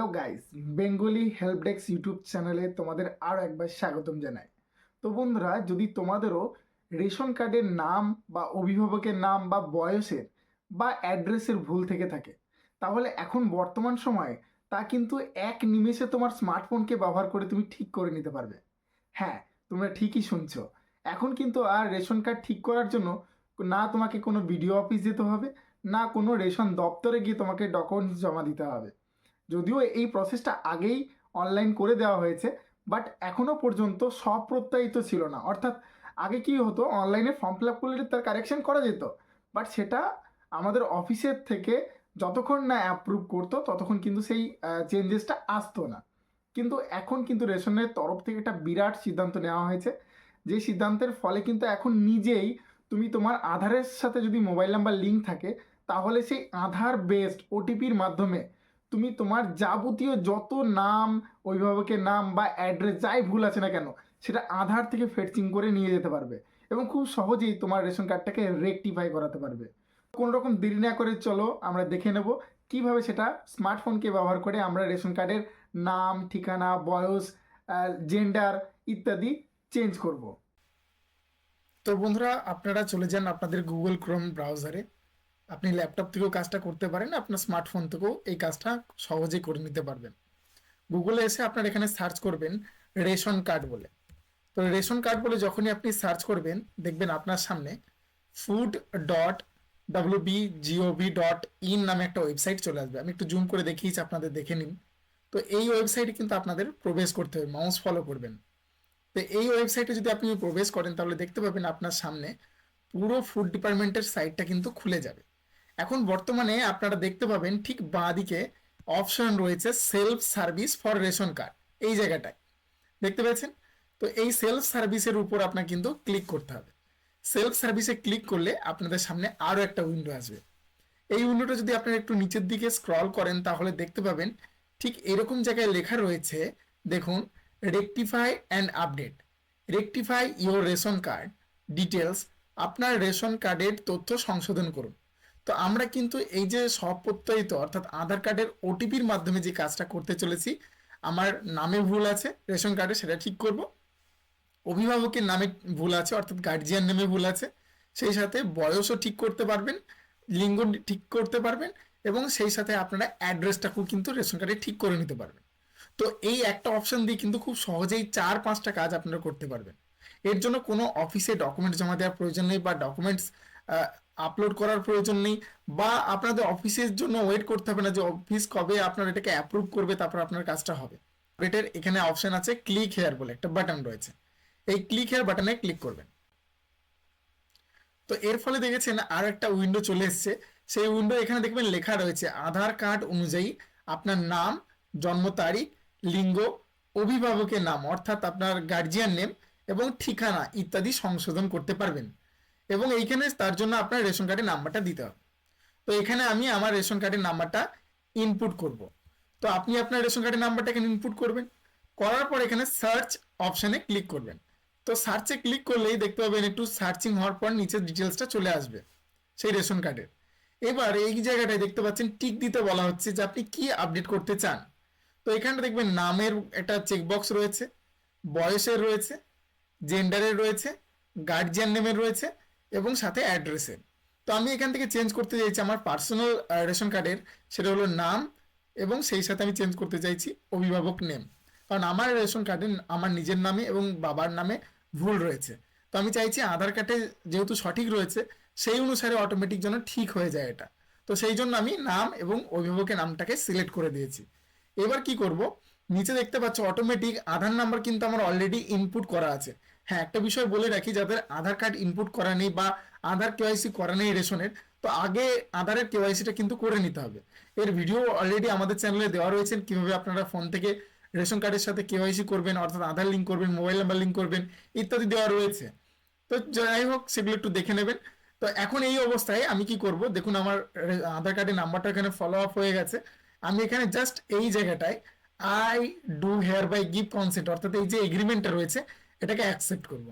Hello guys Bengali help desk YouTube চ্যানেলে তোমাদের আরও একবার স্বাগতম জানাই। তো বন্ধুরা, যদি তোমাদেরও রেশন কার্ডের নাম বা অভিভাবকের নাম বা বয়সের বা অ্যাড্রেসের ভুল থেকে থাকে, তাহলে এখন বর্তমান সময়ে তা কিন্তু এক নিমেষে তোমার স্মার্টফোনকে ব্যবহার করে তুমি ঠিক করে নিতে পারবে। হ্যাঁ তোমরা ঠিকই শুনছো। এখন কিন্তু আর রেশন কার্ড ঠিক করার জন্য না তোমাকে কোনো বিডিও অফিস যেতে হবে, না কোনো রেশন দপ্তরে গিয়ে তোমাকে ডকুমেন্টস জমা দিতে হবে। যদিও এই প্রসেসটা আগেই অনলাইন করে দেওয়া হয়েছে বাট এখনও পর্যন্ত সপ্রত্যায়িত ছিল না। অর্থাৎ আগে কি হতো অনলাইনে ফর্ম ফিল আপ করলে তার কারেকশন করা যেত বাট সেটা আমাদের অফিসের থেকে যতক্ষণ না অ্যাপ্রুভ করতো, ততক্ষণ কিন্তু সেই চেঞ্জেসটা আসতো না। কিন্তু এখন কিন্তু রেশনের তরফ থেকে একটা বিরাট সিদ্ধান্ত নেওয়া হয়েছে, যে সিদ্ধান্তের ফলে কিন্তু এখন নিজেই তুমি তোমার আধারের সাথে যদি মোবাইল নাম্বার লিঙ্ক থাকে, তাহলে সেই আধার বেসড ওটিপির মাধ্যমে তুমি তোমার যাবতীয় যত নাম, অভিভাবকের নাম বা অ্যাড্রেস যাই ভুল আছে না কেন, সেটা আধার থেকে ফেটচিং করে নিয়ে যেতে পারবে এবং খুব সহজেই তোমার রেশন কার্ডটাকে রেকটিফাই করাতে পারবে। কোনো রকম দেরি না করে চলো, আমরা দেখে নেব কীভাবে সেটা স্মার্টফোনকে ব্যবহার করে আমরা রেশন কার্ডের নাম, ঠিকানা, বয়স জেন্ডার ইত্যাদি চেঞ্জ করব। তো বন্ধুরা, আপনারা চলে যান আপনাদের গুগল ক্রোম ব্রাউজারে আপনি ল্যাপটপ থেকেও কাজটা করতে পারেন, আপনার স্মার্টফোন থেকেও এই কাজটা সহজেই করে নিতে পারবেন। গুগলে এসে আপনার এখানে সার্চ করবেন রেশন কার্ড বলে। তো রেশন কার্ড বলে যখনই আপনি সার্চ করবেন, দেখবেন আপনার সামনে food dot WB GOV dot in নামে একটা ওয়েবসাইট চলে আসবে। আমি একটু জুম করে দেখিয়েছি আপনাদের দেখে নিন। তো এই ওয়েবসাইটে কিন্তু আপনাদের প্রবেশ করতে হবে মাউস ফলো করবেন। তো এই ওয়েবসাইটে যদি আপনি প্রবেশ করেন, তাহলে দেখতে পাবেন আপনার সামনে পুরো ফুড ডিপার্টমেন্টের সাইটটা কিন্তু খুলে যাবে। এখন বর্তমানে আপনারা দেখতে পাবেন ঠিক বাঁ দিকে অপশন রয়েছে self service for ration card এই জায়গাটায়। দেখতে পেয়েছেন? তো এই সেলফ সার্ভিসের উপর আপনার কিন্তু ক্লিক করতে হবে। সেলফ সার্ভিসে ক্লিক করলে আপনাদের সামনে আরও একটা উইন্ডো আসবে। এই উইন্ডোটা যদি আপনারা একটু নিচের দিকে স্ক্রল করেন, তাহলে দেখতে পাবেন ঠিক এরকম জায়গায় লেখা রয়েছে, দেখুন rectify and update rectify your ration card details আপনার রেশন কার্ডের তথ্য সংশোধন করুন। তো আমরা কিন্তু এই যে স্বপ্রত্যয়িত অর্থাৎ আধার কার্ডের ওটিপির মাধ্যমে যে কাজটা করতে চলেছি, আমার নামে ভুল আছে, রেশন কার্ডে সেটা ঠিক করব। অভিভাবকের নামে ভুল আছে, অর্থাৎ গার্জিয়ান নামে ভুল আছে, সেই সাথে বয়সও ঠিক করতে পারবেন, লিঙ্গ ঠিক করতে পারবেন এবং সেই সাথে আপনারা অ্যাড্রেসটাকেও কিন্তু রেশন কার্ডে ঠিক করে নিতে পারবেন। তো এই একটা অপশন দিয়ে কিন্তু খুব সহজেই চার পাঁচটা কাজ আপনারা করতে পারবেন। এর জন্য কোনো অফিসে ডকুমেন্টস জমা দেওয়ার প্রয়োজন নেই বা ডকুমেন্টস আপলোড করার প্রয়োজন নেই বা আপনাদের অফিসের জন্য ওয়েট করতে হবে না যে অফিস কবে আপনার এটাকে অ্যাপ্রুভ করবে, তারপর আপনার কাজটা হবে। এটার এখানে অপশন আছে ক্লিক হেয়ার বলে একটা বাটন রয়েছে। এই ক্লিক হেয়ার বাটনে ক্লিক করবেন। তো এর ফলে দেখেছেন আর একটা উইন্ডো চলে এসছে। সেই উইন্ডো এখানে দেখবেন লেখা রয়েছে, আধার কার্ড অনুযায়ী আপনার নাম, জন্ম তারিখ, লিঙ্গ, অভিভাবকের নাম, অর্থাৎ আপনার গার্জিয়ান নেম এবং ঠিকানা ইত্যাদি সংশোধন করতে পারবেন। এবং এইখানে তার জন্য আপনার রেশন কার্ডের নাম্বারটা দিতে হবে। তো এখানে আমি আমার রেশন কার্ডের নাম্বারটা ইনপুট করব। তো আপনি আপনার রেশন কার্ডের নাম্বারটা এখানে ইনপুট করবেন। করার পর এখানে সার্চ অপশানে ক্লিক করবেন। তো সার্চে ক্লিক করলেই দেখতে পাবেন একটু সার্চিং হওয়ার পর নিচের ডিটেলসটা চলে আসবে সেই রেশন কার্ডের। এবার এই জায়গাটায় দেখতে পাচ্ছেন টিক দিতে বলা হচ্ছে যে আপনি কি আপডেট করতে চান। তো এখানটা দেখবেন নামের একটা চেকবক্স রয়েছে, বয়সের রয়েছে জেন্ডারের রয়েছে গার্জিয়ান নেমের রয়েছে এবং সাথে অ্যাড্রেসের তো আমি এখান থেকে চেঞ্জ করতে চাইছি আমার পার্সোনাল রেশন কার্ডের, সেটা হলো নাম এবং সেই সাথে আমি চেঞ্জ করতে চাইছি অভিভাবক নেম কারণ আমার রেশন কার্ডে আমার নিজের নামে এবং বাবার নামে ভুল রয়েছে। তো আমি চাইছি আধার কার্ডে যেহেতু সঠিক রয়েছে, সেই অনুসারে অটোমেটিক যেন ঠিক হয়ে যায় এটা। তো সেই জন্য আমি নাম এবং অভিভাবকের নামটাকে সিলেক্ট করে দিয়েছি। এবার কি করব? নিচে দেখতে পাচ্ছ অটোমেটিক আধার নাম্বার কিন্তু আমার অলরেডি ইনপুট করা আছে। হ্যাঁ একটা বিষয় বলে রাখি, যাদের আধার কার্ড ইনপুট করা নেই বা আধার কেওয়াইসি করা নেই রেশনের, তো আগে আধারের কেওয়াইসিটা কিন্তু করে নিতে হবে। এর ভিডিও অলরেডি আমাদের চ্যানেলে দেওয়া রয়েছে, কীভাবে আপনারা ফোন থেকে রেশন কার্ডের সাথে কেওয়াইসি করবেন, অর্থাৎ আধার লিঙ্ক করবেন মোবাইল নাম্বার লিঙ্ক করবেন, ইত্যাদি দেওয়া রয়েছে। তো যাই হোক, সেগুলো একটু দেখে নেবেন। তো এখন এই অবস্থায় আমি কি করব? দেখুন, আমার আধার কার্ডের নাম্বারটা এখানে ফলো আপ হয়ে গেছে। আমি এখানে জাস্ট এই জায়গাটায় I do hereby give consent অর্থাৎ এই যে এগ্রিমেন্টটা রয়েছে, এটাকে অ্যাকসেপ্ট করব।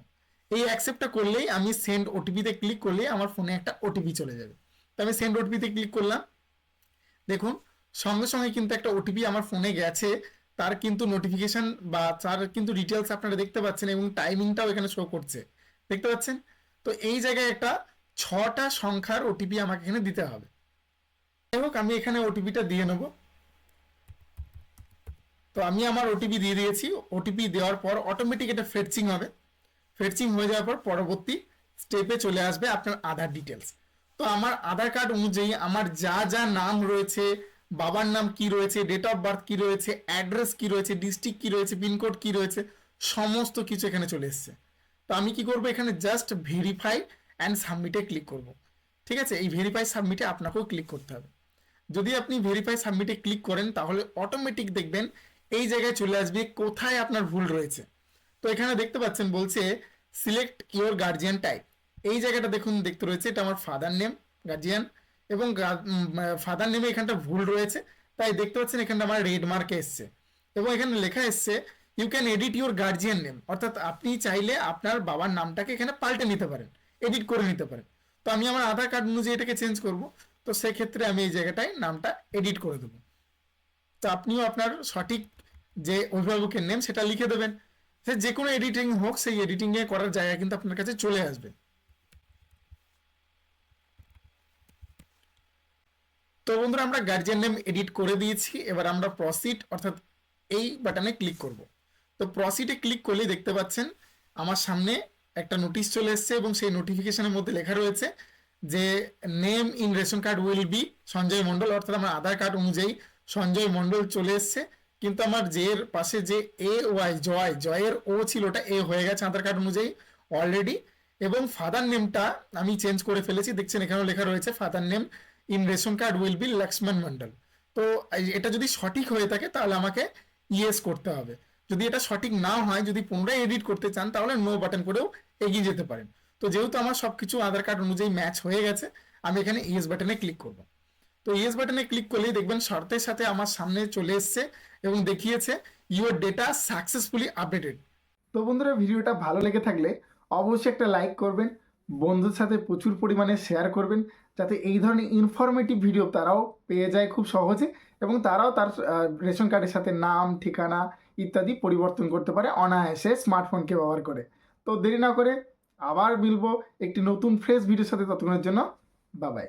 এই অ্যাকসেপ্টটা করলেই আমি সেন্ড ওটিপিতে ক্লিক করলেই আমার ফোনে একটা ওটিপি চলে যাবে। তো আমি সেন্ড ওটিপিতে ক্লিক করলাম। দেখুন, সঙ্গে সঙ্গে কিন্তু একটা ওটিপি আমার ফোনে গেছে। তার কিন্তু নোটিফিকেশন বা তার কিন্তু ডিটেলস আপনারা দেখতে পাচ্ছেন এবং টাইমিংটাও এখানে শো করছে। দেখতে পাচ্ছেন? তো এই জায়গায় একটা ছটা সংখ্যার ওটিপি আমাকে এখানে দিতে হবে। যাই হোক, আমি এখানে ওটিপিটা দিয়ে নেব। তো আমি আমার ওটিপি দিয়ে দিয়েছি। ওটিপি দেওয়ার পর অটোমেটিক এটা ফেটচিং হবে। ফেটচিং হয়ে যাওয়ার পর পরবর্তী স্টেপে চলে আসবে আপনার আধার ডিটেলস তো আমার আধার কার্ড অনুযায়ী আমার যা যা নাম রয়েছে, বাবার নাম কি রয়েছে ডেট অফ বার্থ কি রয়েছে অ্যাড্রেস কি রয়েছে ডিস্ট্রিক্ট কি রয়েছে পিনকোড কি রয়েছে, সমস্ত কিছু এখানে চলে এসছে। তো আমি কি করব এখানে জাস্ট ভেরিফাই অ্যান্ড সাবমিটে ক্লিক করব। ঠিক আছে? এই ভেরিফাই সাবমিটে আপনাকেও ক্লিক করতে হবে। যদি আপনি ভেরিফাই সাবমিটে ক্লিক করেন তাহলে অটোমেটিক দেখবেন এই জায়গায় চলে আসবে, কোথায় আপনার ভুল রয়েছে? তো এখানে দেখতে পাচ্ছেন বলছে সিলেক্ট ইওর গার্জিয়ান টাইপ এই জায়গাটা দেখুন, দেখতে রয়েছে, এটা আমার ফাদার নেম গার্জিয়ান এবং ফাদার নেমে এখানটা ভুল রয়েছে, তাই দেখতে পাচ্ছেন এখানটা আমার রেড মার্কে এসছে। এবং এখানে লেখা এসছে you can edit your guardian name অর্থাৎ আপনি চাইলে আপনার বাবার নামটাকে এখানে পাল্টে নিতে পারেন এডিট করে নিতে পারেন। তো আমি আমার আধার কার্ড অনুযায়ী এটাকে চেঞ্জ করব, তো সেক্ষেত্রে আমি এই জায়গাটায় নামটা এডিট করে দেবো। তো আপনিও আপনার সঠিক যে অভিভাবকের নেম সেটা লিখে দেবেন। সে যে কোনো এডিটিং হোক, সেই এডিটিং এ করার জায়গা কিন্তু আপনার কাছে চলে আসবে। তো বন্ধুরা, আমরা গার্জিয়ান নেম এডিট করে দিয়েছি। এবার আমরা প্রসিড অর্থাৎ এই বাটনে ক্লিক করব। তো প্রসিডে ক্লিক করলেই দেখতে পাচ্ছেন, আমার সামনে একটা নোটিশ চলে এসেছে এবং সেই নোটিফিকেশনের মধ্যে লেখা রয়েছে যে name in ration card will be Sanjay Mondal, অর্থাৎ আমার আধার কার্ড অনুযায়ী সঞ্জয় মণ্ডল চলে এসছে। কিন্তু আমার এর পাশে যে এ ওয়াই জয়, জয়ের ও ছিল ওটা এ হয়ে গেছে আধার কার্ড অনুযায়ী অলরেডি এবং ফাদার নেমটা আমি চেঞ্জ করে ফেলেছি। দেখছেন এখানেও লেখা রয়েছে father name in ration card will be Lakshman Mondal তো এটা যদি সঠিক হয়ে থাকে তাহলে আমাকে ইয়েস করতে হবে। যদি এটা সঠিক না হয়, যদি পুনরায় এডিট করতে চান তাহলে নো বাটন করেও এগিয়ে যেতে পারেন। তো যেহেতু আমার সবকিছু আধার কার্ড অনুযায়ী ম্যাচ হয়ে গেছে, আমি এখানে ইয়েস বাটনে ক্লিক করব। তো ইয়েস বাটনে ক্লিক করলেই দেখবেন শর্তের সাথে আমার সামনে চলে এসছে এবং দেখিয়েছে ইউর ডেটা সাকসেসফুলি আপডেটেড তো বন্ধুরা ভিডিওটা ভালো লেগে থাকলে অবশ্যই একটা লাইক করবেন বন্ধুর সাথে প্রচুর পরিমাণে শেয়ার করবেন, যাতে এই ধরনের ইনফরমেটিভ ভিডিও তারাও পেয়ে যায় খুব সহজে এবং তারাও তার রেশন কার্ডের সাথে নাম, ঠিকানা ইত্যাদি পরিবর্তন করতে পারে অনায়াসে স্মার্টফোনকে ব্যবহার করে। তো দেরি না করে আবার মিলবো একটি নতুন ফ্রেশ ভিডিওর সাথে। ততক্ষণের জন্য বাবাই